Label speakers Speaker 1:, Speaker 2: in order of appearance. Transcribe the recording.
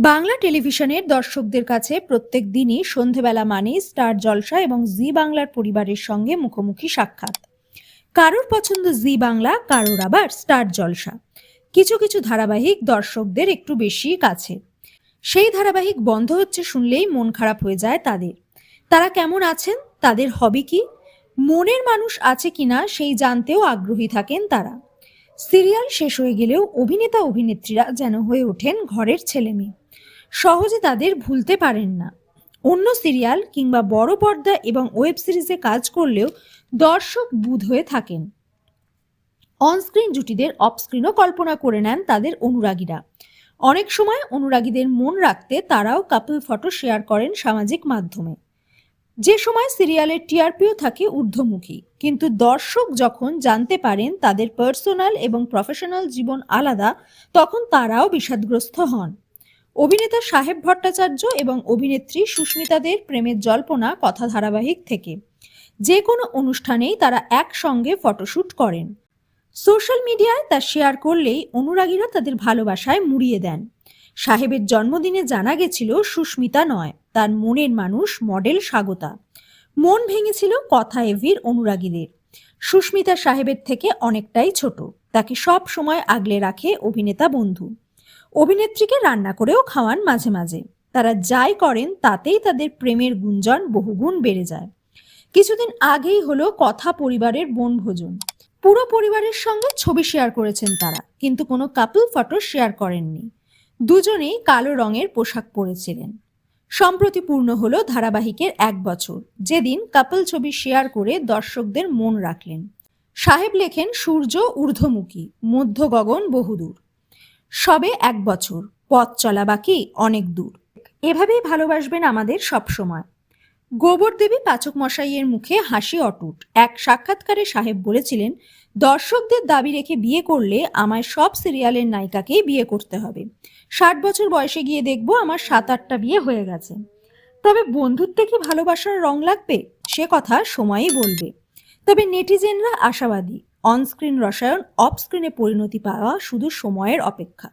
Speaker 1: বাংলা টেলিভিশনের দর্শকদের কাছে প্রত্যেক দিনই সন্ধেবেলা মানেই স্টার জলসা এবং জি বাংলার পরিবারের সঙ্গে মুখোমুখি সাক্ষাৎ। কারোর পছন্দ জি বাংলা, কারোর আবার স্টার জলসা। কিছু কিছু ধারাবাহিক দর্শকদের একটু বেশি কাছে। সেই ধারাবাহিক বন্ধ হচ্ছে শুনলেই মন খারাপ হয়ে যায় তাদের। তারা কেমন আছেন? তাদের হবি কি? মনের মানুষ আছে কিনা সেই জানতেও আগ্রহী থাকেন তারা। সিরিয়াল শেষ হয়ে গেলেও অভিনেতা অভিনেত্রীরা যেন হয়ে ওঠেন ঘরের ছেলে মেয়ে সহজে তাদের ভুলতে পারেন না। অন্য সিরিয়াল কিংবা বড় পর্দা এবং ওয়েব সিরিজে কাজ করলেও দর্শক বুধ হয়ে থাকেন। অনস্ক্রিন জুটিদের অফস্ক্রিনও কল্পনা করে নেন তাদের অনুরাগীরা। অনেক সময় অনুরাগীদের মন রাখতে তারাও কাপল ফটো শেয়ার করেন সামাজিক মাধ্যমে। যে সময় সিরিয়ালের টিআরপিও থাকে ঊর্ধ্বমুখী, কিন্তু দর্শক যখন জানতে পারেন তাদের পার্সোনাল এবং প্রফেশনাল জীবন আলাদা, তখন তারাও বিষাদগ্রস্ত হন। অভিনেতা সাহেব ভট্টাচার্য এবং অভিনেত্রী সুস্মিতাদের প্রেমের জল্পনা কথা ধারাবাহিক থেকে। যে কোনো অনুষ্ঠানেই তারা একসঙ্গে ফটোশ্যুট করেন। সোশ্যাল মিডিয়ায় তা শেয়ার করলেই অনুরাগীরা তাদের ভালোবাসায় মুড়িয়ে দেন। সাহেবের জন্মদিনে জানা গেছিল সুস্মিতা নয়। তার মনের মানুষ মডেল স্বাগতা। মন ভেঙেছিল কথা এভির অনুরাগীদের। সুস্মিতা সাহেবের থেকে অনেকটাই ছোট। তাকে সব সময় আগলে রাখে অভিনেতা বন্ধু। অভিনেত্রীকে রান্না করেও খাওয়ান মাঝে মাঝে। তারা যাই করেন, তাতেই তাদের প্রেমের গুঞ্জন বহুগুণ বেড়ে যায়। কিছুদিন আগেই হলো কথা পরিবারের বনভোজন। পুরো পরিবারের সঙ্গে ছবি শেয়ার করেছেন তারা, কিন্তু কোনো কাপল ফটো শেয়ার করেননি। দুজনেই কালো রঙের পোশাক পরেছিলেন। সম্প্রতি পূর্ণ হলো ধারাবাহিকের এক বছর। যেদিন কাপল ছবি শেয়ার করে দর্শকদের মন রাখলেন। সাহেব লেখেন, সূর্য ঊর্ধ্বমুখী, মধ্য গগন বহুদূর। সবে এক বছর, পথ চলা বাকি অনেক দূর। এভাবেই ভালোবাসবেন আমাদের সব গোবর দেবী পাচক মশাইয়ের মুখে হাসি অটুট। এক সাক্ষাৎকারে সাহেব বলেছিলেন, দর্শকদের দাবি রেখে বিয়ে করলে আমায় সব সিরিয়ালের নায়িকাকেই বিয়ে করতে হবে। ষাট বছর বয়সে গিয়ে দেখব আমার সাত আটটা বিয়ে হয়ে গেছে। তবে বন্ধুত্বে কি ভালোবাসার রং লাগবে? সে কথা সময়ই বলবে। তবে নেটিজেনরা আশাবাদী। অনস্ক্রিন রসায়ন অফ স্ক্রিনে পরিণতি পাওয়া শুধু সময়ের অপেক্ষা।